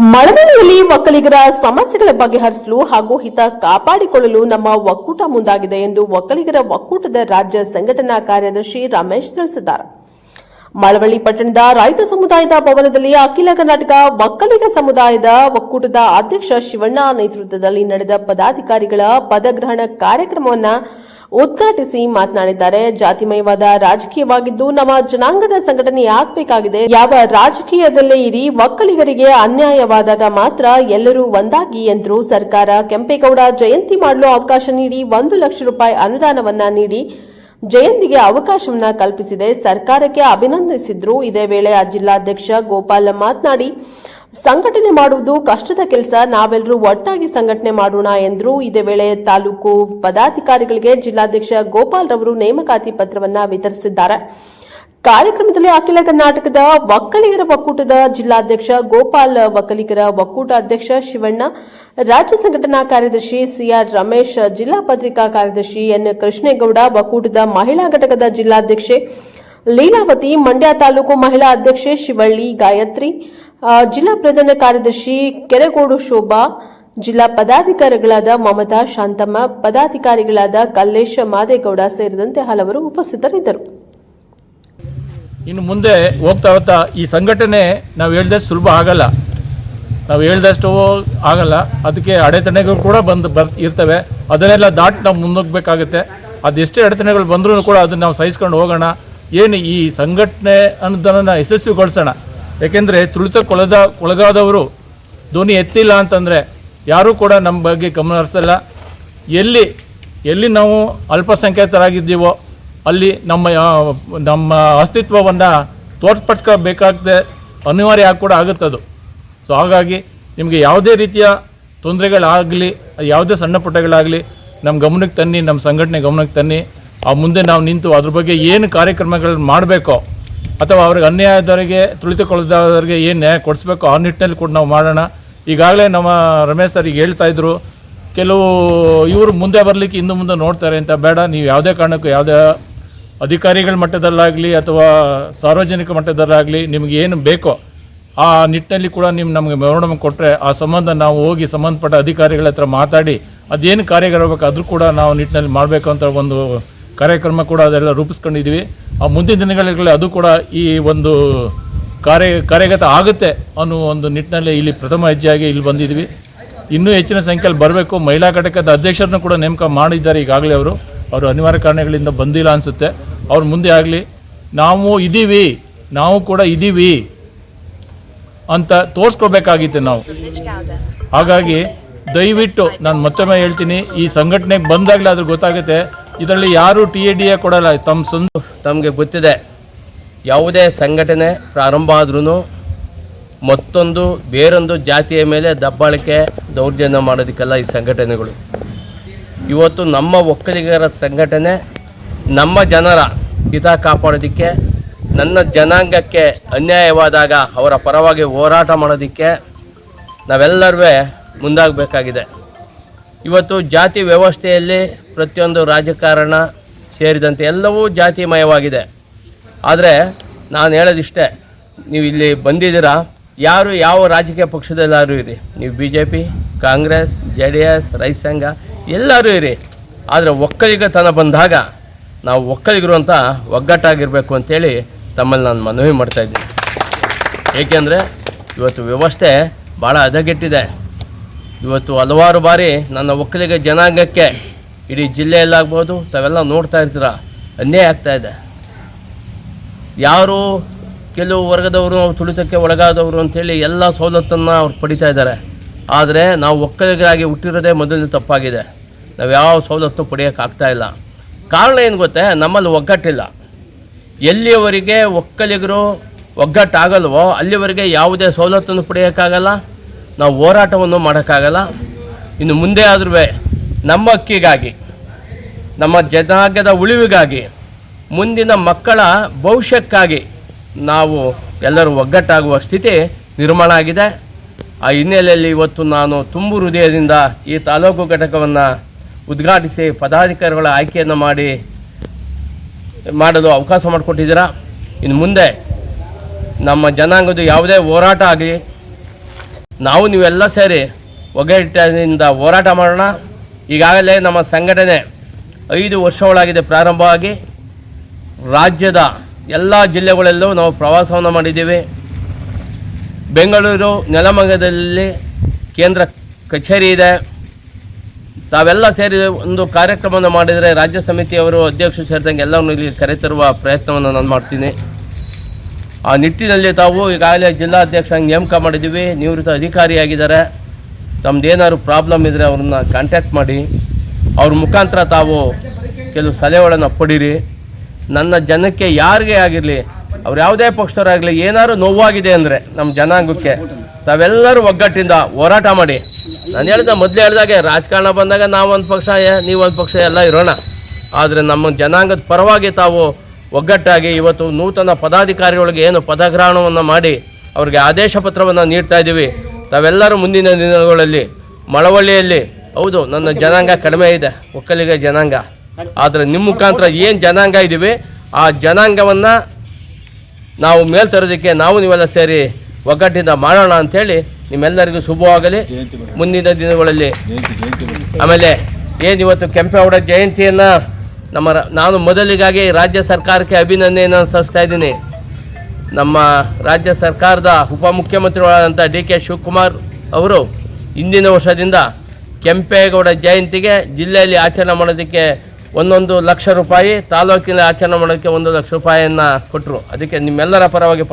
ಮಳವಳ್ಳಿಯಲ್ಲಿ ಒಕ್ಕಲಿಗರ ಸಮಸ್ಯೆಗಳ ಬಗೆಹರಿಸಲು ಹಾಗೂ ಹಿತ ಕಾಪಾಡಿಕೊಳ್ಳಲು ನಮ್ಮ ಒಕ್ಕೂಟ ಮುಂದಾಗಿದೆ ಎಂದು ಒಕ್ಕಲಿಗರ ಒಕ್ಕೂಟದ ರಾಜ್ಯ ಸಂಘಟನಾ ಕಾರ್ಯದರ್ಶಿ ರಮೇಶ್ ತಿಳಿಸಿದ್ದಾರೆ. ಮಳವಳ್ಳಿ ಪಟ್ಟಣದ ರೈತ ಸಮುದಾಯದ ಭವನದಲ್ಲಿ ಅಖಿಲ ಕರ್ನಾಟಕ ಒಕ್ಕಲಿಗ ಸಮುದಾಯದ ಒಕ್ಕೂಟದ ಅಧ್ಯಕ್ಷ ಶಿವಣ್ಣ ನೇತೃತ್ವದಲ್ಲಿ ನಡೆದ ಪದಾಧಿಕಾರಿಗಳ ಪದಗ್ರಹಣ ಕಾರ್ಯಕ್ರಮವನ್ನು ಉದ್ಘಾಟಿಸಿ ಮಾತನಾಡಿದ್ದಾರೆ. ಜಾತಿಮಯವಾದ ರಾಜಕೀಯವಾಗಿದ್ದು ನಮ್ಮ ಜನಾಂಗದ ಸಂಘಟನೆ ಆಗಬೇಕಾಗಿದೆ. ಯಾವ ರಾಜಕೀಯದಲ್ಲೇ ಇರಿ, ಒಕ್ಕಲಿಗರಿಗೆ ಅನ್ಯಾಯವಾದಾಗ ಮಾತ್ರ ಎಲ್ಲರೂ ಒಂದಾಗಿ ಎಂದರು ಸರ್ಕಾರ. ಕೆಂಪೇಗೌಡ ಜಯಂತಿ ಮಾಡಲು ಅವಕಾಶ ನೀಡಿ ಒಂದು ಲಕ್ಷ ರೂಪಾಯಿ ಅನುದಾನವನ್ನ ನೀಡಿ ಜಯಂತಿಗೆ ಅವಕಾಶವನ್ನ ಕಲ್ಪಿಸಿದೆ. ಸರ್ಕಾರಕ್ಕೆ ಅಭಿನಂದಿಸಿದ್ರು. ಇದೇ ವೇಳೆ ಜಿಲ್ಲಾಧ್ಯಕ್ಷ ಗೋಪಾಲ್ ಮಾತನಾಡಿ ಸಂಘಟನೆ ಮಾಡುವುದು ಕಷ್ಟದ ಕೆಲಸ. ನಾವೆಲ್ಲರೂ ಒಟ್ಟಾಗಿ ಸಂಘಟನೆ ಮಾಡೋಣ ಎಂದರು ಇದೇ ವೇಳೆ ತಾಲೂಕು ಪದಾಧಿಕಾರಿಗಳಿಗೆ ಜಿಲ್ಲಾಧ್ಯಕ್ಷ ಗೋಪಾಲ್ ರವರು ನೇಮಕಾತಿ ಪತ್ರವನ್ನ ವಿತರಿಸಿದ್ದಾರೆ. ಕಾರ್ಯಕ್ರಮದಲ್ಲಿ ಅಖಿಲ ಕರ್ನಾಟಕದ ಒಕ್ಕಲಿಗರ ಒಕ್ಕೂಟದ ಜಿಲ್ಲಾಧ್ಯಕ್ಷ ಗೋಪಾಲ್ ಒಕ್ಕಲಿಗರ ಒಕ್ಕೂಟ ಅಧ್ಯಕ್ಷ ಶಿವಣ್ಣ, ರಾಜ್ಯ ಸಂಘಟನಾ ಕಾರ್ಯದರ್ಶಿ ಸಿಆರ್ ರಮೇಶ್, ಜಿಲ್ಲಾ ಪತ್ರಿಕಾ ಕಾರ್ಯದರ್ಶಿ ಎನ್ ಕೃಷ್ಣೇಗೌಡ, ಒಕ್ಕೂಟದ ಮಹಿಳಾ ಘಟಕದ ಜಿಲ್ಲಾಧ್ಯಕ್ಷೆ ಲೀಲಾವತಿ, ಮಂಡ್ಯ ತಾಲೂಕು ಮಹಿಳಾ ಅಧ್ಯಕ್ಷೆ ಶಿವಳ್ಳಿ, ಗಾಯತ್ರಿ ಜಿಲ್ಲಾ ಪ್ರಧಾನ ಕಾರ್ಯದರ್ಶಿ ಕೆರೆಗೋಡು ಶೋಭಾ, ಜಿಲ್ಲಾ ಪದಾಧಿಕಾರಿಗಳಾದ ಮಮತಾ ಶಾಂತಮ್ಮ, ಪದಾಧಿಕಾರಿಗಳಾದ ಕಲ್ಲೇಶ ಮಾದೇಗೌಡ ಸೇರಿದಂತೆ ಹಲವರು ಉಪಸ್ಥಿತರಿದ್ದರು. ಇನ್ನು ಮುಂದೆ ಹೋಗ್ತಾ ಹೋಗ್ತಾ ಈ ಸಂಘಟನೆ ನಾವು ಹೇಳ್ದಷ್ಟು ಸುಲಭ ಆಗಲ್ಲ. ನಾವು ಹೇಳ್ದಷ್ಟು ಆಗಲ್ಲ. ಅದಕ್ಕೆ ಅಡೆತಡೆಗಳು ಕೂಡ ಬಂದು ಬರ್, ಇರ್ತವೆ. ಅದನ್ನೆಲ್ಲ ದಾಟಿ ನಾವು ಮುಂದೋಗ್ಬೇಕಾಗುತ್ತೆ. ಅದೆಷ್ಟೇ ಅಡೆತಡೆಗಳು ಬಂದರೂ ಕೂಡ ಅದನ್ನು ನಾವು ಸಹಿಸ್ಕೊಂಡು ಹೋಗೋಣ. ಏನು ಈ ಸಂಘಟನೆ ಅನ್ನೋದನ್ನು ಯಶಸ್ವಿಗೊಳಿಸೋಣ. ಯಾಕೆಂದರೆ ತುಳಿತ ಕೊಳದ ಕೊಳಗಾದವರು ಧ್ವನಿ ಎತ್ತಿಲ್ಲ ಅಂತಂದರೆ ಯಾರೂ ಕೂಡ ನಮ್ಮ ಬಗ್ಗೆ ಗಮನ ಹರಿಸಲ್ಲ. ಎಲ್ಲಿ ಎಲ್ಲಿ ನಾವು ಅಲ್ಪಸಂಖ್ಯಾತರಾಗಿದ್ದೀವೋ, ಅಲ್ಲಿ ನಮ್ಮ ನಮ್ಮ ಅಸ್ತಿತ್ವವನ್ನು ತೋರ್ಪಡಿಸ್ಕೋಬೇಕಾಗದೆ ಅನಿವಾರ್ಯ ಆಗಿ ಕೂಡ ಆಗುತ್ತದು. ಸೊ ಹಾಗಾಗಿ ನಿಮಗೆ ಯಾವುದೇ ರೀತಿಯ ತೊಂದರೆಗಳಾಗಲಿ, ಯಾವುದೇ ಸಣ್ಣ ಪುಟ್ಟಗಳಾಗಲಿ ನಮ್ಮ ಗಮನಕ್ಕೆ ತನ್ನಿ ನಮ್ಮ ಸಂಘಟನೆ ಗಮನಕ್ಕೆ ತನ್ನಿ, ಆ ಮುಂದೆ ನಾವು ನಿಂತು ಅದ್ರ ಬಗ್ಗೆ ಏನು ಕಾರ್ಯಕ್ರಮಗಳನ್ನು ಮಾಡಬೇಕೋ ಅಥವಾ ಅವ್ರಿಗೆ ಅನ್ಯಾಯದವರಿಗೆ ತುಳಿತುಕೊಳ್ಳದವರಿಗೆ ಏನು ನ್ಯಾಯ ಕೊಡಿಸ್ಬೇಕು, ಆ ನಿಟ್ಟಿನಲ್ಲಿ ಕೂಡ ನಾವು ಮಾಡೋಣ. ಈಗಾಗಲೇ ನಮ್ಮ ರಮೇಶ್ ಸರ್ ಈಗ ಹೇಳ್ತಾ ಇದ್ರು, ಕೆಲವು ಇವರು ಮುಂದೆ ಬರಲಿಕ್ಕೆ ಇನ್ನು ಮುಂದೆ ನೋಡ್ತಾರೆ ಅಂತ ಬೇಡ, ನೀವು ಯಾವುದೇ ಕಾರಣಕ್ಕೂ ಯಾವುದೇ ಅಧಿಕಾರಿಗಳ ಮಟ್ಟದಲ್ಲಾಗಲಿ ಅಥವಾ ಸಾರ್ವಜನಿಕ ಮಟ್ಟದಲ್ಲಾಗಲಿ ನಿಮ್ಗೆ ಏನು ಬೇಕೋ ಆ ನಿಟ್ಟಿನಲ್ಲಿ ಕೂಡ ನೀವು ನಮಗೆ ಮೆರವಣಿಗೆ ಕೊಟ್ಟರೆ ಆ ಸಂಬಂಧ ನಾವು ಹೋಗಿ ಸಂಬಂಧಪಟ್ಟ ಅಧಿಕಾರಿಗಳ ಹತ್ರ ಮಾತಾಡಿ, ಅದೇನು ಕಾರ್ಯಗಳಿರ್ಬೇಕು ಅದ್ರ ಕೂಡ ನಾವು ನಿಟ್ಟಿನಲ್ಲಿ ಮಾಡಬೇಕು ಅಂತ ಒಂದು ಕಾರ್ಯಕ್ರಮ ಕೂಡ ಅದೆಲ್ಲ ರೂಪಿಸ್ಕೊಂಡಿದ್ದೀವಿ. ಆ ಮುಂದಿನ ದಿನಗಳಲ್ಲಿ ಅದು ಕೂಡ ಈ ಒಂದು ಕಾರ್ಯ, ಕಾರ್ಯಗತ ಆಗುತ್ತೆ ಅನ್ನೋ ಒಂದು ನಿಟ್ಟಿನಲ್ಲಿ ಇಲ್ಲಿ ಪ್ರಥಮ ಹೆಜ್ಜೆಯಾಗಿ ಇಲ್ಲಿ ಬಂದಿದ್ವಿ ಇನ್ನೂ ಹೆಚ್ಚಿನ ಸಂಖ್ಯೆಯಲ್ಲಿ ಬರಬೇಕು. ಮಹಿಳಾ ಘಟಕದ ಅಧ್ಯಕ್ಷರನ್ನು ಕೂಡ ನೇಮಕ ಮಾಡಿದ್ದಾರೆ ಈಗಾಗಲೇ ಅವರು. ಅವರು ಅನಿವಾರ್ಯ ಕಾರಣಗಳಿಂದ ಬಂದಿಲ್ಲ ಅನಿಸುತ್ತೆ. ಅವ್ರು ಮುಂದೆ ಆಗಲಿ, ನಾವು ಇದ್ದೀವಿ ನಾವು ಕೂಡ ಇದ್ದೀವಿ ಅಂತ ತೋರಿಸ್ಕೊಳ್ಬೇಕಾಗಿತ್ತು ನಾವು. ಹಾಗಾಗಿ ದಯವಿಟ್ಟು ನಾನು ಮತ್ತೊಮ್ಮೆ ಹೇಳ್ತೀನಿ, ಈ ಸಂಘಟನೆಗೆ ಬಂದಾಗಲೇ ಅದ್ರ ಗೊತ್ತಾಗುತ್ತೆ. ಇದರಲ್ಲಿ ಯಾರು ಟಿ ಎ ಡಿ ಎ ಕೊಡಲ್ಲ, ತಮ್ಮ ಸ್ವಂತ ತಮಗೆ ಗೊತ್ತಿದೆ. ಯಾವುದೇ ಸಂಘಟನೆ ಪ್ರಾರಂಭ ಆದ್ರೂ ಮತ್ತೊಂದು ಬೇರೊಂದು ಜಾತಿಯ ಮೇಲೆ ದಬ್ಬಾಳಿಕೆ ದೌರ್ಜನ್ಯ ಮಾಡೋದಕ್ಕೆಲ್ಲ ಈ ಸಂಘಟನೆಗಳು. ಇವತ್ತು ನಮ್ಮ ಒಕ್ಕಲಿಗರ ಸಂಘಟನೆ ನಮ್ಮ ಜನರ ಹಿತ ಕಾಪಾಡೋದಕ್ಕೆ, ನನ್ನ ಜನಾಂಗಕ್ಕೆ ಅನ್ಯಾಯವಾದಾಗ ಅವರ ಪರವಾಗಿ ಹೋರಾಟ ಮಾಡೋದಕ್ಕೆ ನಾವೆಲ್ಲರೂ ಮುಂದಾಗಬೇಕಾಗಿದೆ. ಇವತ್ತು ಜಾತಿ ವ್ಯವಸ್ಥೆಯಲ್ಲಿ ಪ್ರತಿಯೊಂದು ರಾಜಕಾರಣ ಸೇರಿದಂತೆ ಎಲ್ಲವೂ ಜಾತಿಮಯವಾಗಿದೆ. ಆದರೆ ನಾನು ಹೇಳೋದಿಷ್ಟೇ, ನೀವು ಇಲ್ಲಿ ಬಂದಿದ್ದೀರಾ? ಯಾರು ಯಾವ ರಾಜಕೀಯ ಪಕ್ಷದಲ್ಲಾರು ಇರಿ. ನೀವು B J P Congress, J D S ರೈತ ಸಂಘ ಎಲ್ಲರೂ ಇರಿ. ಆದರೆ ಒಕ್ಕಲಿಗತನ ಬಂದಾಗ ನಾವು ಒಕ್ಕಲಿಗರು ಅಂತ ಒಗ್ಗಟ್ಟಾಗಿರಬೇಕು ಅಂತೇಳಿ ತಮ್ಮಲ್ಲಿ ನಾನು ಮನವಿ ಮಾಡ್ತಾಯಿದ್ದೀನಿ ಏಕೆಂದರೆ ಇವತ್ತು ವ್ಯವಸ್ಥೆ ಭಾಳ ಹದಗೆಟ್ಟಿದೆ. ಇವತ್ತು ಹಲವಾರು ಬಾರಿ ನನ್ನ ಒಕ್ಕಲಿಗ ಜನಾಂಗಕ್ಕೆ ಇಡೀ ಜಿಲ್ಲೆಯಲ್ಲಾಗ್ಬೋದು ತಾವೆಲ್ಲ ನೋಡ್ತಾ ಇರ್ತೀರ? ಅನ್ಯಾಯ ಆಗ್ತಾ ಇದೆ. ಯಾರು ಕೆಲವು ವರ್ಗದವರು ಅವ್ರು ತುಳಿತಕ್ಕೆ ಒಳಗಾದವರು ಅಂಥೇಳಿ ಎಲ್ಲ ಸವಲತ್ತನ್ನು ಅವ್ರು ಪಡಿತಾ ಇದ್ದಾರೆ. ಆದರೆ ನಾವು ಒಕ್ಕಲಿಗರಾಗಿ ಹುಟ್ಟಿರೋದೇ ಮೊದಲನೇ ತಪ್ಪಾಗಿದೆ. ನಾವು ಯಾವ ಸವಲತ್ತು ಪಡೆಯೋಕ್ಕಾಗ್ತಾ ಇಲ್ಲ. ಕಾರಣ ಏನು ಗೊತ್ತೇ? ನಮ್ಮಲ್ಲಿ ಒಗ್ಗಟ್ಟಿಲ್ಲ. ಎಲ್ಲಿಯವರೆಗೆ ಒಕ್ಕಲಿಗರು ಒಗ್ಗಟ್ಟಾಗಲ್ವೋ, ಅಲ್ಲಿವರೆಗೆ ಯಾವುದೇ ಸವಲತ್ತನ್ನು ಪಡೆಯೋಕ್ಕಾಗಲ್ಲ ನಾವು ಹೋರಾಟವನ್ನು ಮಾಡೋಕ್ಕಾಗಲ್ಲ. ಇನ್ನು ಮುಂದೆ ಆದ್ರೂ ನಮ್ಮ ಅಕ್ಕಿಗಾಗಿ ನಮ್ಮ ಜನಾಂಗದ ಉಳಿವಿಗಾಗಿ, ಮುಂದಿನ ಮಕ್ಕಳ ಭವಿಷ್ಯಕ್ಕಾಗಿ ನಾವು ಎಲ್ಲರೂ ಒಗ್ಗಟ್ಟಾಗುವ ಸ್ಥಿತಿ ನಿರ್ಮಾಣ ಆಗಿದೆ. ಆ ಹಿನ್ನೆಲೆಯಲ್ಲಿ ಇವತ್ತು ನಾನು ತುಂಬು ಹೃದಯದಿಂದ ಈ ತಾಲೂಕು ಘಟಕವನ್ನು ಉದ್ಘಾಟಿಸಿ ಪದಾಧಿಕಾರಿಗಳ ಆಯ್ಕೆಯನ್ನು ಮಾಡಿ, ಮಾಡಲು ಅವಕಾಶ ಮಾಡಿಕೊಟ್ಟಿದ್ದೀರಾ. ಇನ್ನು ಮುಂದೆ ನಮ್ಮ ಜನಾಂಗದ ಯಾವುದೇ ಹೋರಾಟ ಆಗಲಿ ನಾವು ನೀವೆಲ್ಲ ಸೇರಿ ಒಗ್ಗಟ್ಟಿನಿಂದ ಹೋರಾಟ ಮಾಡೋಣ. ಈಗಾಗಲೇ ನಮ್ಮ ಸಂಘಟನೆ ಐದು ವರ್ಷಗಳಾಗಿದೆ ಪ್ರಾರಂಭವಾಗಿ. ರಾಜ್ಯದ ಎಲ್ಲ ಜಿಲ್ಲೆಗಳಲ್ಲೂ ನಾವು ಪ್ರವಾಸವನ್ನು ಮಾಡಿದ್ದೀವಿ. ಬೆಂಗಳೂರು ನೆಲಮಂಗದಲ್ಲಿ ಕೇಂದ್ರ ಕಚೇರಿ ಇದೆ. ತಾವೆಲ್ಲ ಸೇರಿ ಒಂದು ಕಾರ್ಯಕ್ರಮವನ್ನು ಮಾಡಿದರೆ ರಾಜ್ಯ ಸಮಿತಿಯವರು ಅಧ್ಯಕ್ಷರು ಸೇರಿದಂಗೆ ಎಲ್ಲವನ್ನು ಇಲ್ಲಿ ಕರೆತರುವ ಪ್ರಯತ್ನವನ್ನು ನಾನು ಮಾಡ್ತೀನಿ. ಆ ನಿಟ್ಟಿನಲ್ಲಿ ತಾವು ಈಗಾಗಲೇ ಜಿಲ್ಲಾಧ್ಯಕ್ಷ ನೇಮಕ ಮಾಡಿದ್ದೀವಿ. ನಿವೃತ್ತ ಅಧಿಕಾರಿಯಾಗಿದ್ದಾರೆ. ತಮ್ಮದೇನಾದ್ರು ಪ್ರಾಬ್ಲಮ್ ಇದ್ದರೆ ಅವ್ರನ್ನ ಕಾಂಟ್ಯಾಕ್ಟ್ ಮಾಡಿ. ಅವ್ರ ಮುಖಾಂತರ ತಾವು ಕೆಲವು ಸಲಹೆಗಳನ್ನು ಪಡೀರಿ. ನನ್ನ ಜನಕ್ಕೆ ಯಾರಿಗೆ ಆಗಿರಲಿ, ಅವ್ರು ಯಾವುದೇ ಪಕ್ಷದವರಾಗಲಿ, ಏನಾದ್ರು ನೋವಾಗಿದೆ ಅಂದರೆ ನಮ್ಮ ಜನಾಂಗಕ್ಕೆ ತಾವೆಲ್ಲರೂ ಒಗ್ಗಟ್ಟಿಂದ ಹೋರಾಟ ಮಾಡಿ. ನಾನು ಹೇಳಿದ ಮೊದಲು ಹೇಳಿದಾಗೆ, ರಾಜಕಾರಣ ಬಂದಾಗ ನಾವೊಂದು ಪಕ್ಷ ನೀವೊಂದು ಪಕ್ಷ, ಎಲ್ಲ ಇರೋಣ. ಆದರೆ ನಮ್ಮ ಜನಾಂಗದ ಪರವಾಗಿ ತಾವು ಒಗ್ಗಟ್ಟಾಗಿ ಇವತ್ತು ನೂತನ ಪದಾಧಿಕಾರಿಗಳಿಗೆ ಏನು ಪದಗ್ರಹಣವನ್ನು ಮಾಡಿ ಅವರಿಗೆ ಆದೇಶ ಪತ್ರವನ್ನು ನೀಡ್ತಾ ಇದ್ದೀವಿ. ತಾವೆಲ್ಲರೂ ಮುಂದಿನ ದಿನಗಳಲ್ಲಿ ಮಳವಳ್ಳಿಯಲ್ಲಿ ಹೌದು ನನ್ನ ಜನಾಂಗ ಕಡಿಮೆ ಇದೆ ಒಕ್ಕಲಿಗ ಜನಾಂಗ. ಆದರೆ ನಿಮ್ಮ ಮುಖಾಂತರ ಏನು ಜನಾಂಗ ಇದ್ದೀವಿ ಆ ಜನಾಂಗವನ್ನು ನಾವು ಮೇಲ್ ತರೋದಕ್ಕೆ ನಾವು ನೀವೆಲ್ಲ ಸೇರಿ ಒಗ್ಗಟ್ಟಿಂದ ಮಾಡೋಣ ಅಂಥೇಳಿ ನಿಮ್ಮೆಲ್ಲರಿಗೂ ಶುಭವಾಗಲಿ. ಮುಂದಿನ ದಿನಗಳಲ್ಲಿ ಆಮೇಲೆ ಏನು ಇವತ್ತು ಕೆಂಪೇಗೌಡ ಜಯಂತಿಯನ್ನು ನಮ್ಮ ನಾನು ಮೊದಲಿಗಾಗಿ ರಾಜ್ಯ ಸರ್ಕಾರಕ್ಕೆ ಅಭಿನಂದನೆಯನ್ನು ಸಲ್ಲಿಸ್ತಾ ಇದ್ದೀನಿ. ನಮ್ಮ ರಾಜ್ಯ ಸರ್ಕಾರದ ಉಪಮುಖ್ಯಮಂತ್ರಿಗಳಾದಂಥ ಡಿ ಕೆ ಶಿವಕುಮಾರ್ ಅವರು ಇಂದಿನ ವರ್ಷದಿಂದ ಕೆಂಪೇಗೌಡ ಜಯಂತಿಗೆ ಜಿಲ್ಲೆಯಲ್ಲಿ ಆಚರಣೆ ಮಾಡೋದಕ್ಕೆ ಒಂದೊಂದು ಲಕ್ಷ ರೂಪಾಯಿ, ತಾಲೂಕಿನಲ್ಲಿ ಆಚರಣೆ ಮಾಡೋದಕ್ಕೆ ಒಂದು ಲಕ್ಷ ರೂಪಾಯಿಯನ್ನು ಕೊಟ್ಟರು ಅದಕ್ಕೆ ನಿಮ್ಮೆಲ್ಲರ ಪರವಾಗಿ